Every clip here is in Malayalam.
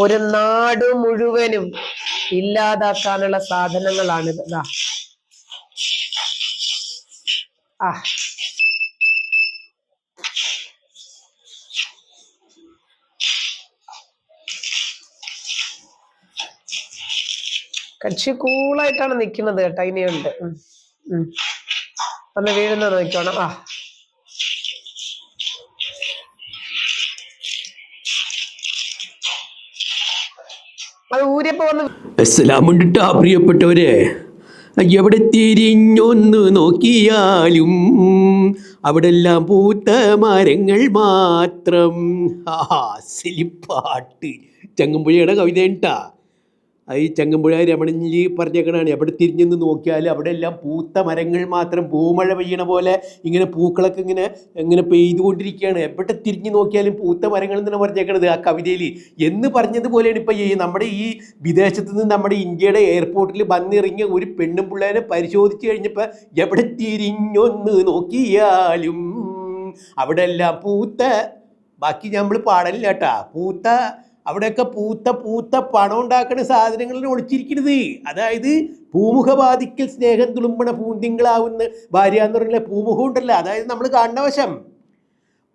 ഒരു നാട് മുഴുവനും ഇല്ലാതാക്കാനുള്ള സാധനങ്ങളാണ് ദാ. ആ. കക്ഷി കൂളായിട്ടാണ് നിൽക്കുന്നത് കേട്ടോ. ഇനിയുണ്ട്. ഒന്ന് വീഴുന്നത് നോക്കണം ആ. പ്രിയപ്പെട്ടവരെ എവിടെ തിരിഞ്ഞൊന്ന് നോക്കിയാലും അവിടെല്ലാം പൂത്ത മരങ്ങൾ മാത്രം. ആ ചങ്ങമ്പുഴയുടെ കവിത ഉണ്ടാ ഈ ചങ്ങമ്പുഴ രമണഞ്ചി പറഞ്ഞേക്കണാണ് എവിടെ തിരിഞ്ഞെന്ന് നോക്കിയാൽ അവിടെ എല്ലാം പൂത്ത മരങ്ങൾ മാത്രം പൂമഴ പെയ്യണ പോലെ ഇങ്ങനെ പൂക്കളൊക്കെ ഇങ്ങനെ ഇങ്ങനെ പെയ്തുകൊണ്ടിരിക്കുകയാണ്. എവിടെ തിരിഞ്ഞു നോക്കിയാലും പൂത്ത മരങ്ങൾ എന്നാണ് പറഞ്ഞേക്കണത് ആ കവിതയിൽ എന്ന് പറഞ്ഞതുപോലെയാണ് ഇപ്പം ഈ നമ്മുടെ ഈ വിദേശത്ത് നിന്ന് നമ്മുടെ ഇന്ത്യയുടെ എയർപോർട്ടിൽ വന്നിറങ്ങിയ ഒരു പെണ്ണും പിള്ളേരെ പരിശോധിച്ച് കഴിഞ്ഞപ്പോൾ എവിടെ തിരിഞ്ഞൊന്ന് നോക്കിയാലും അവിടെ എല്ലാം പൂത്ത ബാക്കി നമ്മൾ പാടലില്ല കേട്ടാ. പൂത്ത അവിടെയൊക്കെ പൂത്ത പൂത്ത പണം ഉണ്ടാക്കുന്ന സാധനങ്ങളിൽ ഒളിച്ചിരിക്കുന്നത് അതായത് പൂമുഖബാധിക്കൽ സ്നേഹം തുളുമ്പണ പൂന്തിങ്കളാവുന്ന ഭാര്യ എന്ന് പറഞ്ഞ പൂമുഖം ഉണ്ടല്ലോ. അതായത് നമ്മൾ കാണുന്ന വശം.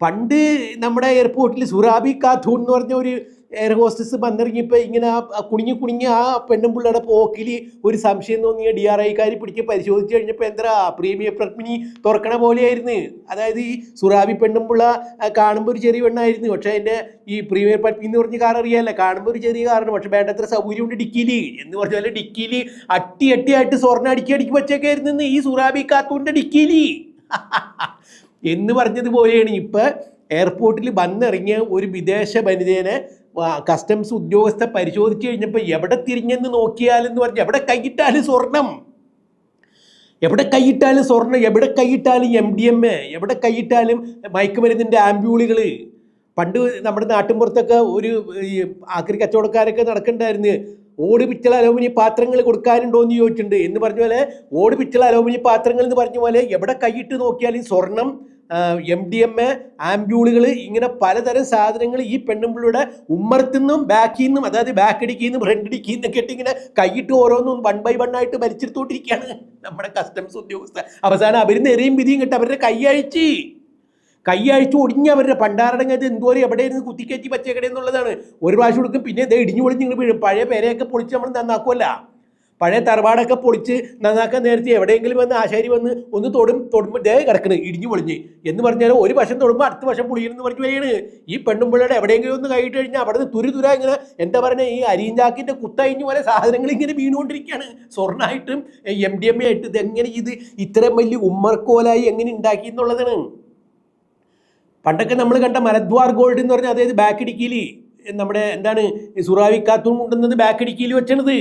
പണ്ട് നമ്മുടെ എയർപോർട്ടിൽ സുറാബി കാഥൂൺ എന്ന് പറഞ്ഞ ഒരു എയർ ഹോസ്റ്റസ് വന്നിറങ്ങിയപ്പോൾ ഇങ്ങനെ ആ കുണിഞ്ഞു കുണിഞ്ഞ് ആ പെണ്ണും പിള്ളയുടെ പോക്കിൽ ഒരു സംശയം തോന്നിയ ഡി ആർ ഐക്കാർ പിടിച്ച് പരിശോധിച്ച് കഴിഞ്ഞപ്പോൾ എന്താ പ്രീമിയർ പ്രഗ്മിനി തുറക്കണ പോലെയായിരുന്നു. അതായത് ഈ സുറാബി പെണ്ണും പിള്ള കാണുമ്പോൾ ഒരു ചെറിയ പെണ്ണായിരുന്നു. പക്ഷേ അതിന്റെ ഈ പ്രീമിയർ പത്നി എന്ന് പറഞ്ഞ കാർ അറിയാമല്ലോ കാണുമ്പോൾ ഒരു ചെറിയ കാറാണ്. പക്ഷേ വേണ്ടത്ര സൗകര്യമുണ്ട് ഡിക്കിയിൽ എന്ന് പറഞ്ഞ പോലെ ഡിക്കിയിൽ അട്ടി അട്ടിയായിട്ട് സ്വർണ അടിക്കി അടുക്കി വച്ചേക്കായിരുന്നു ഈ സുറാബി കാത്തൂന്റെ ഡിക്കിയിൽ എന്ന് പറഞ്ഞതുപോലെയാണ് ഇപ്പോൾ എയർപോർട്ടിൽ വന്നിറങ്ങിയ ഒരു വിദേശ വനിതേനെ കസ്റ്റംസ് ഉദ്യോഗസ്ഥ പരിശോധിച്ച് കഴിഞ്ഞപ്പോൾ എവിടെ തിരിഞ്ഞെന്ന് നോക്കിയാലെന്ന് പറഞ്ഞ് എവിടെ കൈയിട്ടാലും സ്വർണം? എവിടെ കൈയിട്ടാലും സ്വർണം? എവിടെ കൈയിട്ടാലും എം ഡി എം എ എവിടെ കൈയിട്ടാലും മയക്കുമരുന്നിന്റെ ആംബ്യൂളുകൾ പണ്ട് നമ്മുടെ നാട്ടിൻപുറത്തൊക്കെ ഒരു ആക്രി കച്ചവടക്കാരൊക്കെ നടക്കണ്ടായിരുന്നു. ഓട് പിച്ചള അലോമിനിയം പാത്രങ്ങൾ കൊടുക്കാനുണ്ടോ എന്ന് ചോദിച്ചിട്ടുണ്ട്. എന്ന് പറഞ്ഞ പോലെ ഓട് പിച്ചള അലോമിനിയം പാത്രങ്ങൾ എന്ന് പറഞ്ഞ പോലെ എവിടെ കൈയിട്ട് നോക്കിയാലും സ്വർണം. എം ഡി എം എ ആംബ്യൂളുകൾ ഇങ്ങനെ പലതരം സാധനങ്ങൾ ഈ പെണ്ണുമ്പിളിയുടെ ഉമ്മർത്തിന്നും ബാക്കിൽ നിന്നും അതായത് ബാക്ക് ഇടിക്കിൽ നിന്നും ഫ്രണ്ട് ഇടിക്കിൽ നിന്നൊക്കെ ഇട്ട് ഇങ്ങനെ കൈയിട്ട് ഓരോന്നും വൺ ബൈ വൺ ആയിട്ട് വലിച്ചെടുത്തോണ്ടിരിക്കുകയാണ്. നമ്മുടെ കസ്റ്റംസ് ഉദ്യോഗസ്ഥ. അവസാനം അവർ നെറിയും വിധിയും കിട്ടും അവരുടെ കൈ അഴിച്ച്. കൈ അഴിച്ച് ഒടിഞ്ഞ് അവരുടെ പണ്ടാരടങ്ങത് എന്തോരം എവിടെ ഇരുന്ന് കുത്തിക്കയറ്റി പച്ചക്കട എന്നുള്ളതാണ്. ഒരു പ്രാവശ്യം കൊടുക്കും പിന്നെ ഇത് ഇടിഞ്ഞു പൊളിഞ്ഞ് ഇങ്ങനെ വീഴും. പഴയ പേരെയൊക്കെ പൊളിച്ച് നമ്മൾ നന്നാക്കുമല്ല പഴയ തറവാടൊക്കെ പൊളിച്ച് നന്നാക്കാൻ നേരത്തെ എവിടെയെങ്കിലും വന്ന് ആശാരി വന്ന് ഒന്ന് തൊടും തൊടുമ്പോൾ ദേ കിടക്കണ് ഇടിഞ്ഞു പൊളിഞ്ഞ്. എന്ന് പറഞ്ഞാൽ ഒരു വശം തൊടുമ്പോൾ അടുത്ത വശം പൊളിയെന്ന് പറഞ്ഞു വരികയാണ്. ഈ പെണ്ണുമ്പിള്ളയുടെ എവിടെയെങ്കിലും ഒന്ന് കൈയിട്ട് കഴിഞ്ഞാൽ അവിടെ നിന്ന് തുരു തുര ഇങ്ങനെ എന്താ പറയുക ഈ അരിഞ്ചാക്കിന്റെ കുത്തഴിഞ്ഞ പോലെ സാധനങ്ങൾ ഇങ്ങനെ വീണുകൊണ്ടിരിക്കുകയാണ്. സ്വർണമായിട്ടും എം ഡി എം എ ആയിട്ട് ഇത് എങ്ങനെ ഇത് ഇത്രയും വലിയ ഉമ്മർക്കോലായി എങ്ങനെ ഉണ്ടാക്കി എന്നുള്ളതാണ്. പണ്ടൊക്കെ നമ്മൾ കണ്ട മലദ്വാർ ഗോൾഡ് എന്ന് പറഞ്ഞാൽ അതായത് ബാക്ക് ഇടുക്കിയിൽ നമ്മുടെ എന്താണ് സുറാവി കാത്തൂൺ കൊണ്ടുവന്നത് ബാക്ക് ഇടുക്കിയിൽ വെച്ചണത്.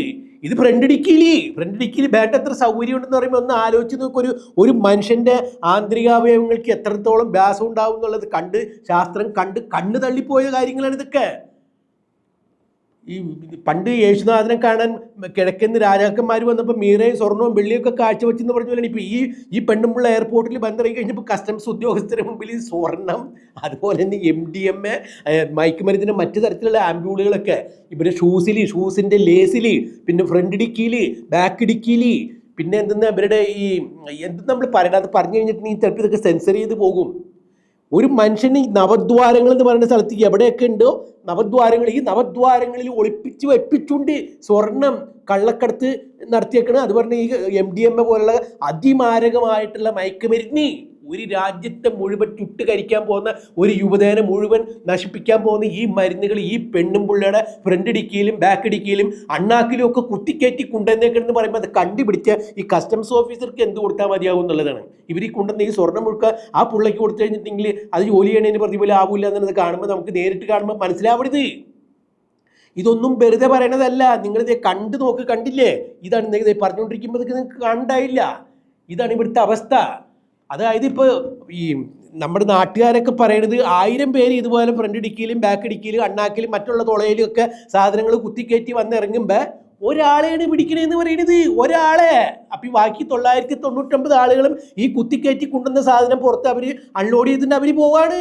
ഇത് ഫ്രണ്ട് ഇടുക്കിയിൽ ഫ്രണ്ട് ഇടുക്കിയിൽ ബാറ്റ് എത്ര സൗകര്യം ഉണ്ടെന്ന് പറയുമ്പോൾ ഒന്ന് ആലോചിച്ച് നോക്കുക ഒരു ഒരു മനുഷ്യന്റെ ആന്തരികാവയവങ്ങൾക്ക് എത്രത്തോളം വ്യാസം ഉണ്ടാവും എന്നുള്ളത് കണ്ട് ശാസ്ത്രം കണ്ട് കണ്ണ് തള്ളിപ്പോയ കാര്യങ്ങളാണ് ഇതൊക്കെ. ഈ പണ്ട് യേശുനാഥനെ കാണാൻ കിഴക്കുന്ന രാജാക്കന്മാർ വന്നപ്പോൾ മീറയും സ്വർണവും വെള്ളിയൊക്കെ കാഴ്ചവെച്ചെന്ന് പറഞ്ഞ പോലെയാണ് ഇപ്പോൾ ഈ ഈ പെണ്ണുമ്പുള്ള എയർപോർട്ടിൽ ബന്ധിറങ്ങി കഴിഞ്ഞപ്പോൾ കസ്റ്റംസ് ഉദ്യോഗസ്ഥരുടെ മുമ്പിൽ ഈ സ്വർണം അതുപോലെ തന്നെ എം ഡി എം എ മയക്കുമരുന്നിന്റെ മറ്റു തരത്തിലുള്ള ആംബ്യൂളുകളൊക്കെ ഇവരുടെ ഷൂസിൽ ഷൂസിന്റെ ലേസിൽ പിന്നെ ഫ്രണ്ട് ഡിക്കിയിൽ ബാക്ക് ഡിക്കിയിൽ പിന്നെ എന്തെന്ന് ഇവരുടെ ഈ എന്ത് നമ്മൾ പറയണം അത് പറഞ്ഞു കഴിഞ്ഞിട്ടുണ്ടെങ്കിൽ ചിലപ്പോൾ ഇതൊക്കെ സെൻസർ ചെയ്ത് പോകും. ഒരു മനുഷ്യന് നവദ്വാരങ്ങൾ എന്ന് പറയുന്ന സ്ഥലത്ത് എവിടെയൊക്കെ ഉണ്ടോ നവദ്വാരങ്ങൾ ഈ നവദ്വാരങ്ങളിൽ ഒളിപ്പിച്ച് വെപ്പിച്ചുകൊണ്ട് സ്വർണം കള്ളക്കടത്ത് നടത്തിയേക്കണ. അത് പറഞ്ഞ ഈ എം ഡി എം എ പോലുള്ള അതിമാരകമായിട്ടുള്ള മയക്കുമരുന്ന്. ഒരു രാജ്യത്തെ മുഴുവൻ ചുട്ട് കരിക്കാൻ പോകുന്ന ഒരു യുവതേനെ മുഴുവൻ നശിപ്പിക്കാൻ പോകുന്ന ഈ മരുന്നുകൾ ഈ പെണ്ണും പുള്ളിയുടെ ഫ്രണ്ട് ഡിക്കിയിലും ബാക്ക് ഡിക്കിയിലും അണ്ണാക്കിലും ഒക്കെ കുത്തിക്കയറ്റി കൊണ്ടുവന്നേക്കണെന്ന് പറയുമ്പോൾ അത് കണ്ടുപിടിച്ച് ഈ കസ്റ്റംസ് ഓഫീസർക്ക് എന്ത് കൊടുത്താൽ മതിയാവും എന്നുള്ളതാണ്. ഇവർ ഈ കൊണ്ടുവന്ന ഈ സ്വർണം മുഴുക്ക ആ പുള്ളിക്ക് കൊടുത്തു കഴിഞ്ഞിട്ടുണ്ടെങ്കിൽ അത് ജോലി ചെയ്യണതിന് പ്രതിഫലം ആവില്ല എന്നുള്ളത് കാണുമ്പോൾ നമുക്ക് നേരിട്ട് കാണുമ്പോൾ മനസ്സിലാവരുത്. ഇതൊന്നും വെറുതെ പറയണതല്ല. നിങ്ങളിത് കണ്ടു നോക്ക് കണ്ടില്ലേ? ഇതാണ് പറഞ്ഞുകൊണ്ടിരിക്കുമ്പോഴത്തേക്ക് നിങ്ങൾക്ക് കണ്ടായില്ല ഇതാണ് ഇവിടുത്തെ അവസ്ഥ. അതായത് ഇപ്പോൾ ഈ നമ്മുടെ നാട്ടുകാരൊക്കെ പറയുന്നത് ആയിരം പേര് ഇതുപോലെ ഫ്രണ്ട് ഡിക്കിയിലും ബാക്ക് ഡിക്കിയിലും അണ്ണാക്കിലും മറ്റുള്ള തുളയിലും ഒക്കെ സാധനങ്ങൾ കുത്തിക്കയറ്റി വന്നിറങ്ങുമ്പോൾ ഒരാളെയാണ് പിടിക്കണേന്ന് പറയണത്. ഒരാളെ. അപ്പം ബാക്കി തൊള്ളായിരത്തി തൊണ്ണൂറ്റൊമ്പത് ആളുകളും ഈ കുത്തിക്കയറ്റി കൊണ്ടുവന്ന സാധനം പുറത്ത് അവർ അൺലോഡ് ചെയ്തിട്ട് അവർ പോവാണ്.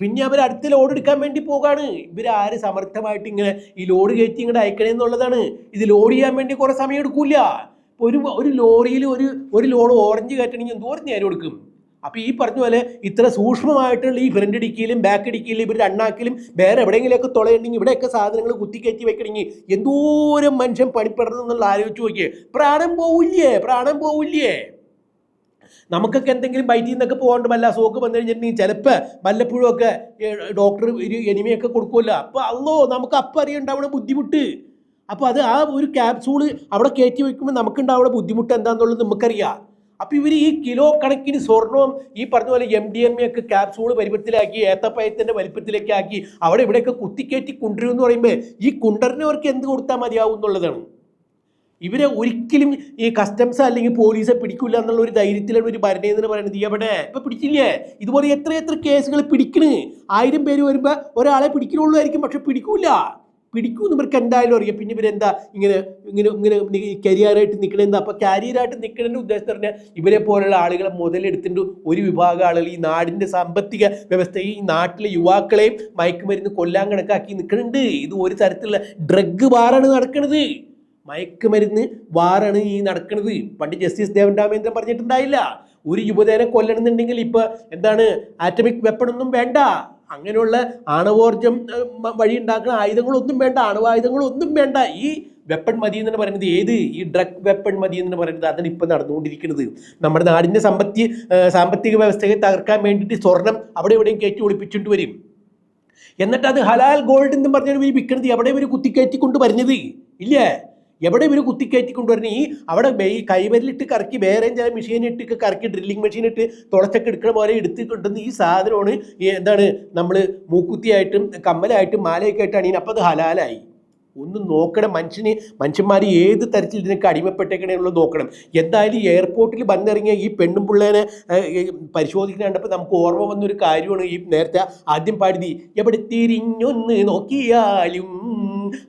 പിന്നെ അവർ അടുത്ത ലോഡ് എടുക്കാൻ വേണ്ടി പോകാണ്. ഇവർ ആര് സമർത്ഥമായിട്ട് ഇങ്ങനെ ഈ ലോഡ് കയറ്റി ഇങ്ങോട്ട് അയക്കണേ എന്നുള്ളതാണ് ഇത് ലോഡ് ചെയ്യാൻ വേണ്ടി കുറേ സമയം എടുക്കൂല. ഇപ്പൊ ഒരു ഒരു ലോറിയിൽ ഒരു ഒരു ലോഡ് ഓറഞ്ച് കയറ്റണമെങ്കിൽ എന്തോരം നേരം എടുക്കും അപ്പോൾ ഈ പറഞ്ഞ പോലെ ഇത്ര സൂക്ഷ്മമായിട്ടുള്ള ഈ ഫ്രണ്ട് ഇടുക്കിയിലും ബാക്ക് ഇടുക്കിയിലും ഇവരുടെ അണ്ണാക്കിലും വേറെ എവിടെയെങ്കിലുമൊക്കെ തുളയുണ്ടെങ്കിൽ ഇവിടെയൊക്കെ സാധനങ്ങൾ കുത്തിക്കയറ്റി വെക്കണമെങ്കിൽ എന്തോരം മനുഷ്യൻ പണിപ്പെടണം എന്നുള്ള ആലോചിച്ച് നോക്കിയേ. പ്രാണം പോവില്ലേ? പ്രാണം പോവില്ലേ? നമുക്കൊക്കെ എന്തെങ്കിലും ബൈറ്റിൽ നിന്നൊക്കെ പോകാണ്ട് വല്ല അസുഖമൊക്കെ വന്നു കഴിഞ്ഞിട്ടുണ്ടെങ്കിൽ ചിലപ്പോൾ വല്ലപ്പോഴും ഒക്കെ ഡോക്ടർ ഒരു എനിമയൊക്കെ കൊടുക്കുമല്ലോ. അപ്പോൾ അല്ലോ നമുക്ക് അപ്പം അറിയണ്ടാവണ ബുദ്ധിമുട്ട്. അപ്പോൾ അത് ആ ഒരു ക്യാപ്സൂൾ അവിടെ കയറ്റി വയ്ക്കുമ്പോൾ നമുക്കുണ്ടാവുന്ന ബുദ്ധിമുട്ട് എന്താണെന്നുള്ളത് നമുക്കറിയാം. അപ്പോൾ ഇവർ ഈ കിലോ കണക്കിന് സ്വർണവും ഈ പറഞ്ഞ പോലെ എം ഡി എം എ ഒക്കെ ക്യാപ്സൂൾ വലിപ്പത്തിലാക്കി ഏത്തപ്പയത്തിന്റെ വലിപ്പത്തിലേക്ക് ആക്കി അവിടെ ഇവിടെയൊക്കെ കുത്തിക്കയറ്റി കൊണ്ടുവരും എന്ന് പറയുമ്പോൾ ഈ കുണ്ടറിനവർക്ക് എന്ത് കൊടുത്താൽ മതിയാവും എന്നുള്ളതാണ്. ഇവരെ ഒരിക്കലും ഈ കസ്റ്റംസ് അല്ലെങ്കിൽ പോലീസെ പിടിക്കില്ല എന്നുള്ള ഒരു ധൈര്യത്തിലാണ് ഒരു ഭരണേന്ദ്രൻ പറയുന്നത്. എവിടെ? ഇപ്പൊ പിടിച്ചില്ലേ? ഇതുപോലെ എത്ര എത്ര കേസുകൾ പിടിക്കണ്. ആയിരം പേര് വരുമ്പോൾ ഒരാളെ പിടിക്കണുള്ളൂ ആയിരിക്കും പക്ഷെ പിടിക്കൂല. പിടിക്കൂന്ന് ഇവർക്ക് എന്തായാലും അറിയാം. പിന്നെ ഇവരെന്താ ഇങ്ങനെ ഇങ്ങനെ ഇങ്ങനെ കരിയറായിട്ട് നിൽക്കണ എന്താ? അപ്പൊ കാരിയറായിട്ട് നിൽക്കണതിന്റെ ഉദ്ദേശം പറഞ്ഞാൽ ഇവരെ പോലുള്ള ആളുകളെ മുതലെടുത്തിട്ട് ഒരു വിഭാഗം ആളുകൾ ഈ നാടിന്റെ സാമ്പത്തിക വ്യവസ്ഥ ഈ നാട്ടിലെ യുവാക്കളെയും മയക്കുമരുന്ന് കൊല്ലാൻ കണക്കാക്കി നിൽക്കുന്നുണ്ട് ഇത് ഒരു തരത്തിലുള്ള ഡ്രഗ് ബാറാണ് നടക്കുന്നത് മയക്കുമരുന്ന് വാറാണ് ഈ നടക്കുന്നത് പണ്ട് ജസ്റ്റിസ് ദേവൻ രാമേന്ദ്രൻ പറഞ്ഞിട്ടുണ്ടായില്ല ഒരു യുവതേനെ കൊല്ലണമെന്നുണ്ടെങ്കിൽ ഇപ്പൊ എന്താണ്? ആറ്റമിക് വെപ്പണൊന്നും വേണ്ട. അങ്ങനെയുള്ള ആണവോർജം വഴി ഉണ്ടാക്കുന്ന ആയുധങ്ങളൊന്നും വേണ്ട ആണവായുധങ്ങളൊന്നും വേണ്ട. ഈ വെപ്പൺ മതി എന്ന് പറയുന്നത്. ഏത്? ഈ ഡ്രഗ് വെപ്പൺ മതി എന്ന് പറയുന്നത്. അതാണ് ഇപ്പം നടന്നുകൊണ്ടിരിക്കുന്നത്. നമ്മുടെ നാടിന്റെ സമ്പത്തി സാമ്പത്തിക വ്യവസ്ഥയെ തകർക്കാൻ വേണ്ടിയിട്ട് സ്വർണം അവിടെ എവിടെയും കയറ്റി ഒളിപ്പിച്ചിട്ട് വരും. എന്നിട്ട് അത് ഹലാൽ ഗോൾഡ് എന്ന് പറഞ്ഞാൽ ഇവർ വിൽക്കുന്നത് അവിടെ ഇവർ കുത്തിക്കയറ്റി കൊണ്ട് വരുന്നത്? ഇല്ലേ? എവിടെ ഇവർ കുത്തിക്കയറ്റി കൊണ്ടുവരണേ ഈ അവിടെ ഈ കൈവരിലിട്ട് കറക്കി വേറെ ചില മെഷീൻ ഇട്ട് കറക്കി ഡ്രില്ലിംഗ് മെഷീൻ ഇട്ട് തുളച്ചൊക്കെ എടുക്കണ പോലെ എടുത്ത് കിട്ടുന്ന ഈ സാധനമാണ് എന്താണ് നമ്മൾ മൂക്കുത്തിയായിട്ടും കമ്മലായിട്ടും മാലയൊക്കെ ആയിട്ടാണ് അപ്പം അപ്പോൾ അത് ഹലാലായി. ഒന്ന് നോക്കണം. മനുഷ്യന് മനുഷ്യന്മാർ ഏത് തരത്തിൽ ഇതിനൊക്കെ അടിമപ്പെട്ടേക്കണേന്നുള്ളത് നോക്കണം. എന്തായാലും എയർപോർട്ടിൽ വന്നിറങ്ങിയ ഈ പെണ്ണും പിള്ളേനെ പരിശോധിക്കുന്ന കണ്ടപ്പോൾ നമുക്ക് ഓർമ്മ വന്നൊരു കാര്യമാണ് ഈ നേരത്തെ ആദ്യം പാടുതി എവിടെ തിരിഞ്ഞൊന്ന് നോക്കിയാലും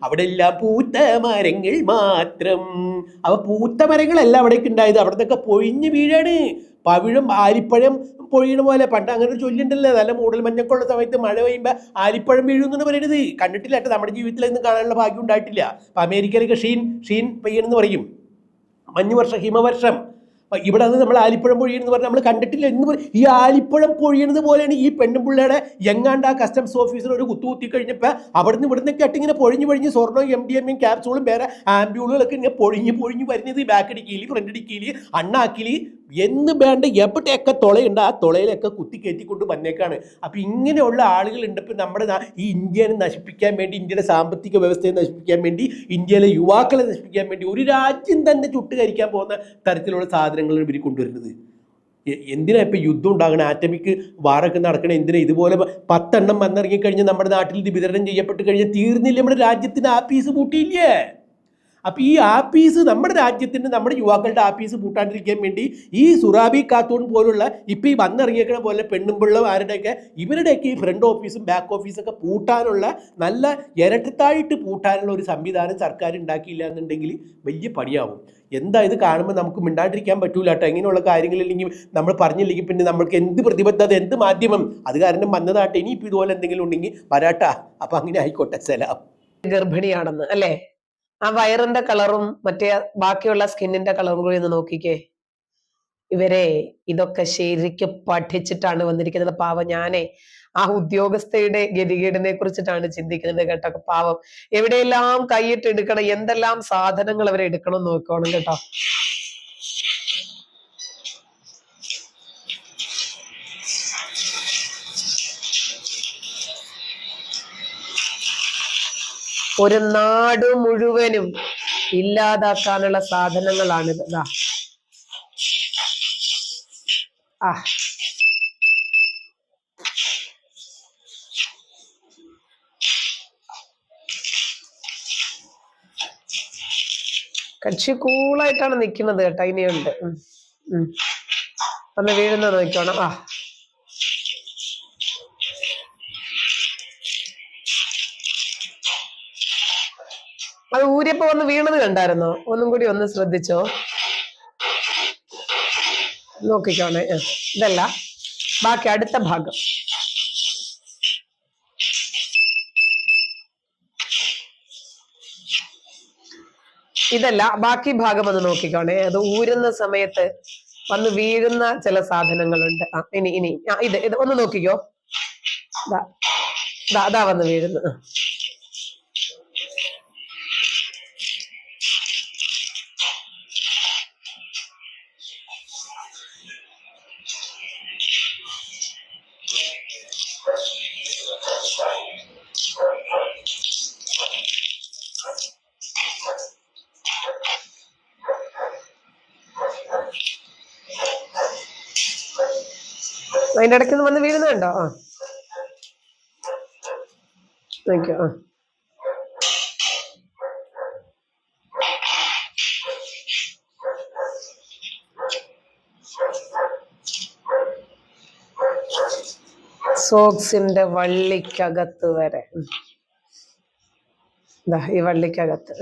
അവിടെ എല്ലാം പൂത്ത മരങ്ങൾ മാത്രം. അവ പൂത്ത മരങ്ങളല്ല അവിടേക്ക് ഉണ്ടായത്. അവിടെ നിന്നൊക്കെ പൊഴിഞ്ഞ് വീഴാണ്. പവിഴം ആലിപ്പഴം പൊഴിയണ പോലെ. പണ്ട് അങ്ങനെ ഒരു ചൊല്ലുണ്ടല്ലോ. നല്ല മൂടൽ മഞ്ഞക്കുള്ള സമയത്ത് മഴ പെയ്യുമ്പോൾ ആലിപ്പഴം വീഴുന്നു പറയരുത്. കണ്ടിട്ടില്ല കേട്ടോ. നമ്മുടെ ജീവിതത്തിൽ ഇന്ന് കാണാനുള്ള ഭാഗ്യം ഉണ്ടായിട്ടില്ല. അപ്പം അമേരിക്കയിലൊക്കെ ഷീൻ ഷീൻ പെയ്യണമെന്ന് പറയും. മഞ്ഞുവർഷം ഹിമവർഷം. ഇവിടെ നമ്മൾ ആലിപ്പഴം പൊഴിയണമെന്ന് പറഞ്ഞാൽ നമ്മൾ കണ്ടിട്ടില്ല. എന്ന് ഈ ആലിപ്പഴം പൊഴിയണത് പോലെയാണ് ഈ പെണ്ണുപിള്ളയുടെ എങ്ങാണ്ട് ആ കസ്റ്റംസ് ഓഫീസർ ഒരു കുത്തു കുത്തി കഴിഞ്ഞപ്പോൾ അവിടുന്ന് ഇവിടുന്ന് കെട്ട് ഇങ്ങനെ പൊഴിഞ്ഞ് പൊഴിഞ്ഞ് സ്വർണവും എം ഡി എമ്മും ക്യാപ്സൂളും വേറെ ആംബ്യൂളുകളൊക്കെ ഇങ്ങനെ പൊഴിഞ്ഞ് പൊഴിഞ്ഞ് വരുന്നത് ബാക്ക് ഡിക്കിയിൽ ഫ്രണ്ട് ഡിക്കിയിൽ അണ്ണാക്കിൽ എന്ന് വേണ്ട എവിടെയൊക്കെ തുളയുണ്ട് ആ തുളയിലൊക്കെ കുത്തി കയറ്റിക്കൊണ്ട് വന്നേക്കാണ്. അപ്പം ഇങ്ങനെയുള്ള ആളുകൾ ഇപ്പം നമ്മുടെ ഈ ഇന്ത്യനെ നശിപ്പിക്കാൻ വേണ്ടി ഇന്ത്യയുടെ സാമ്പത്തിക വ്യവസ്ഥയെ നശിപ്പിക്കാൻ വേണ്ടി ഇന്ത്യയിലെ യുവാക്കളെ നശിപ്പിക്കാൻ വേണ്ടി ഒരു രാജ്യം തന്നെ ചുട്ടുകരിക്കാൻ പോകുന്ന തരത്തിലുള്ള സാധനങ്ങൾ ഇവർ കൊണ്ടുവരുന്നത്. എന്തിനാ ഇപ്പം യുദ്ധം ഉണ്ടാകണം? ആറ്റമിക്ക് വാറൊക്കെ നടക്കണം എന്തിനാ ഇതുപോലെ പത്തെണ്ണം വന്നിറങ്ങി കഴിഞ്ഞ് നമ്മുടെ നാട്ടിൽ ഇത് വിതരണം ചെയ്യപ്പെട്ട് കഴിഞ്ഞാൽ തീർന്നില്ല? നമ്മുടെ രാജ്യത്തിന് ആ പീസ് പൂട്ടിയില്ലേ? അപ്പൊ ഈ ആപ്പീസ് നമ്മുടെ രാജ്യത്തിന്റെ നമ്മുടെ യുവാക്കളുടെ ആപ്പീസ് പൂട്ടാണ്ടിരിക്കാൻ വേണ്ടി ഈ സുറാബി കാത്തൂൺ പോലുള്ള ഇപ്പം ഈ വന്നിറങ്ങിയേക്കണ പോലെ പെണ്ണുമ്പിള്ള ആരുടെയൊക്കെ ഇവരുടെയൊക്കെ ഈ ഫ്രണ്ട് ഓഫീസും ബാക്ക് ഓഫീസൊക്കെ പൂട്ടാനുള്ള നല്ല ഇരട്ടത്തായിട്ട് പൂട്ടാനുള്ള ഒരു സംവിധാനം സർക്കാർ ഉണ്ടാക്കിയില്ല എന്നുണ്ടെങ്കിൽ വലിയ പണിയാവും. എന്താ ഇത് കാണുമ്പോൾ നമുക്ക് മിണ്ടാണ്ടിരിക്കാൻ പറ്റൂല കേട്ടോ. ഇങ്ങനെയുള്ള കാര്യങ്ങളില്ലെങ്കിൽ നമ്മൾ പറഞ്ഞില്ലെങ്കിൽ പിന്നെ നമ്മൾക്ക് എന്ത് പ്രതിബദ്ധത എന്ത് മാധ്യമം? അത് കാരണം വന്നതാട്ടെ ഇനിയിപ്പോൾ ഇതുപോലെ എന്തെങ്കിലും ഉണ്ടെങ്കിൽ വരാട്ടാ. അപ്പം അങ്ങനെ ആയിക്കോട്ടെ. സലാം. ഗർഭിണിയാണെന്ന് അല്ലേ? ആ വയറിന്റെ കളറും മറ്റേ ബാക്കിയുള്ള സ്കിന്നിന്റെ കളറും കൂടി ഒന്ന് നോക്കിക്കേ. ഇവരെ ഇതൊക്കെ ശരിക്കും പഠിച്ചിട്ടാണ് വന്നിരിക്കുന്നത്. പാവം ഞാനേ ആ ഉദ്യോഗസ്ഥയുടെ ഗതികേടിനെ കുറിച്ചിട്ടാണ് ചിന്തിക്കുന്നത് കേട്ടോ. പാവം എവിടെയെല്ലാം കൈയിട്ട് എടുക്കണം എന്തെല്ലാം സാധനങ്ങൾ അവരെ എടുക്കണം നോക്കണം കേട്ടോ. ഒരു നാട് മുഴുവനും ഇല്ലാതാക്കാനുള്ള സാധനങ്ങളാണ് ദാ. ആ. കക്ഷി കൂളായിട്ടാണ് നിൽക്കുന്നത് കേട്ടോ. ഇനിയുണ്ട്. ഒന്ന് വീഴുന്നത് നോക്കണം ആ. സൂര്യപ്പ വന്ന് വീണത് കണ്ടായിരുന്നോ? ഒന്നും കൂടി ഒന്ന് ശ്രദ്ധിച്ചോ? നോക്കിക്കോണേ. ഇതല്ല. ബാക്കി അടുത്ത ഭാഗം. ഇതല്ല. ബാക്കി ഭാഗം ഒന്ന് നോക്കിക്കോണേ. അത് ഊരുന്ന സമയത്ത് വന്ന് വീഴുന്ന ചില സാധനങ്ങളുണ്ട്. ആ ഇനി ഇനി. ആ ഇത് ഇത് ഒന്ന് നോക്കിക്കോ. ഇതാ ഇതാ വന്ന് വീഴുന്നത് അതിന്റെ ഇടയ്ക്ക് നിന്ന് വന്ന് വീഴുന്നുണ്ടോ ആ. നോക്കിയോ ആ. സോക്സിന്റെ വള്ളിക്കകത്ത് വരെ. ഈ വള്ളിക്കകത്ത്.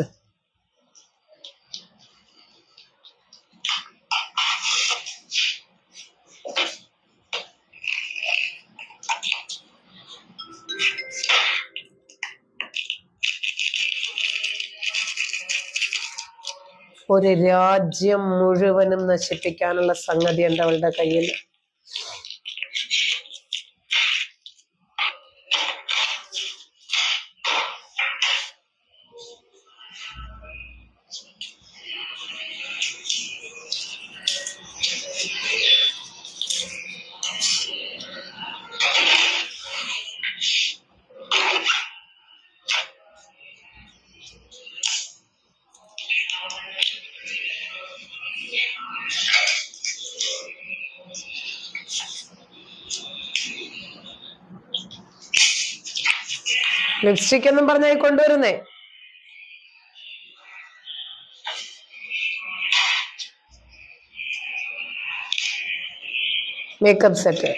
ഒരു രാജ്യം മുഴുവനും നശിപ്പിക്കാനുള്ള സംഗതി ഉണ്ട് അവളുടെ കയ്യിൽ? ലിപ്സ്റ്റിക് എന്നും പറഞ്ഞായി കൊണ്ടുവരുന്നേ. Makeup set